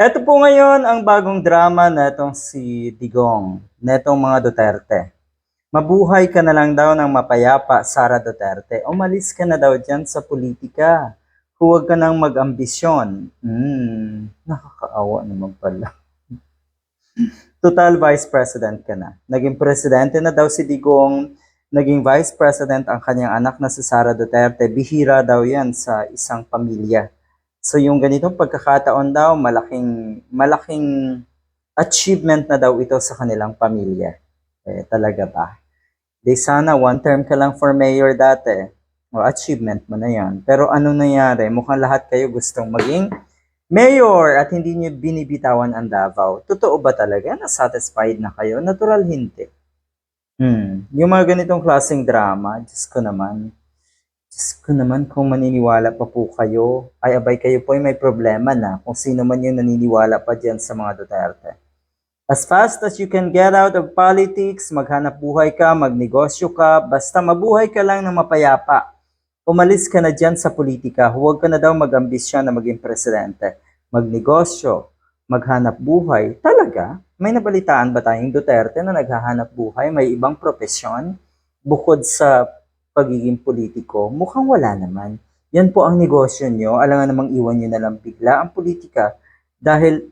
Ito po ngayon ang bagong drama netong si Digong, netong mga Duterte. Mabuhay ka na lang daw ng mapayapa, Sara Duterte. Umalis ka na daw dyan sa politika. Huwag ka nang mag-ambisyon. Hmm, nakakaawa naman pala. Total Vice President ka na. Naging presidente na daw si Digong, naging Vice President ang kanyang anak na si Sara Duterte. Bihira daw yan sa isang pamilya. So yung ganitong pagkakataon daw, malaking, malaking achievement na daw ito sa kanilang pamilya. Eh, talaga ba? Di sana one term ka lang for mayor dati. O achievement mo na yan. Pero anong nangyari? Mukhang lahat kayo gustong maging mayor at hindi niyo binibitawan ang Davao. Totoo ba talaga na satisfied na kayo? Natural hindi. Hmm. Yung mga ganitong klaseng drama, Diyos ko naman. Diyos ko naman kung maniniwala pa po kayo, ay abay kayo po ay may problema na kung sino man yung naniniwala pa dyan sa mga Duterte. As fast as you can get out of politics, maghanap buhay ka, magnegosyo ka, basta mabuhay ka lang ng mapayapa. Umalis ka na dyan sa politika, huwag ka na daw mag-ambisyon na maging presidente. Magnegosyo, maghanap buhay. Talaga? May nabalitaan ba tayong Duterte na naghahanap buhay, may ibang profesyon? Bukod sa pagiging politiko, mukhang wala naman. Yan po ang negosyo nyo. Alangan namang iwan nyo na lang bigla ang politika dahil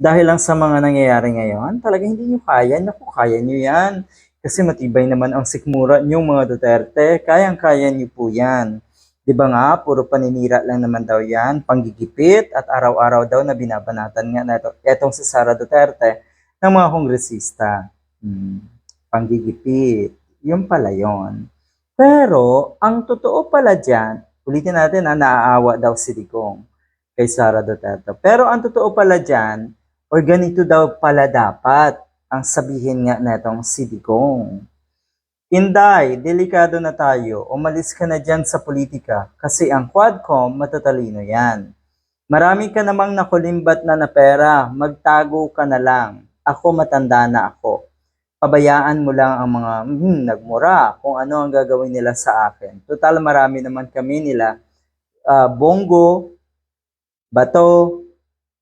dahil lang sa mga nangyayari ngayon, talaga hindi nyo kaya. Naku, kaya nyo yan. Kasi matibay naman ang sikmura nyo mga Duterte. Kayang-kaya nyo po yan. Di ba nga, puro paninira lang naman daw yan, panggigipit at araw-araw daw na binabanatan nga na ito, etong si Sara Duterte ng mga kongresista. Hmm, panggigipit. Yun pala yon. Pero, ang totoo pala dyan, ulitin natin na naaawa daw si Digong kay Sara Duterte. Pero ang totoo pala dyan, or ganito daw pala dapat ang sabihin nga netong si Digong. Inday, delikado na tayo. Umalis ka na dyan sa politika kasi ang Quadcom matatalino yan. Marami ka namang nakulimbat na na pera, magtago ka na lang. Ako matanda na ako. Pabayaan mo lang ang mga hmm, nagmura kung ano ang gagawin nila sa akin. Total marami naman kami nila. ah, bongo, bato,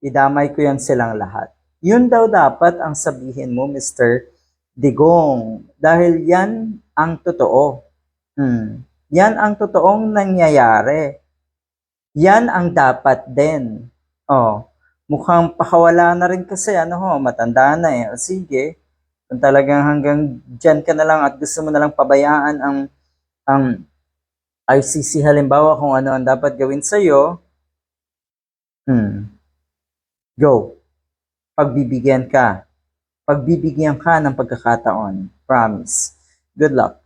idamay ko yan silang lahat. Yun daw dapat ang sabihin mo, Mr. Digong. Dahil yan ang totoo. Hmm. Yan ang totoong nangyayari. Yan ang dapat din. Oh, mukhang pakawala na rin kasi ano ho, matanda na eh. O, sige, kung talagang hanggang dyan ka na lang at gusto mo na lang pabayaan ang ang ICC halimbawa kung ano ang dapat gawin sa'yo, hmm, go. Pagbibigyan ka. Pagbibigyan ka ng pagkakataon. Promise. Good luck.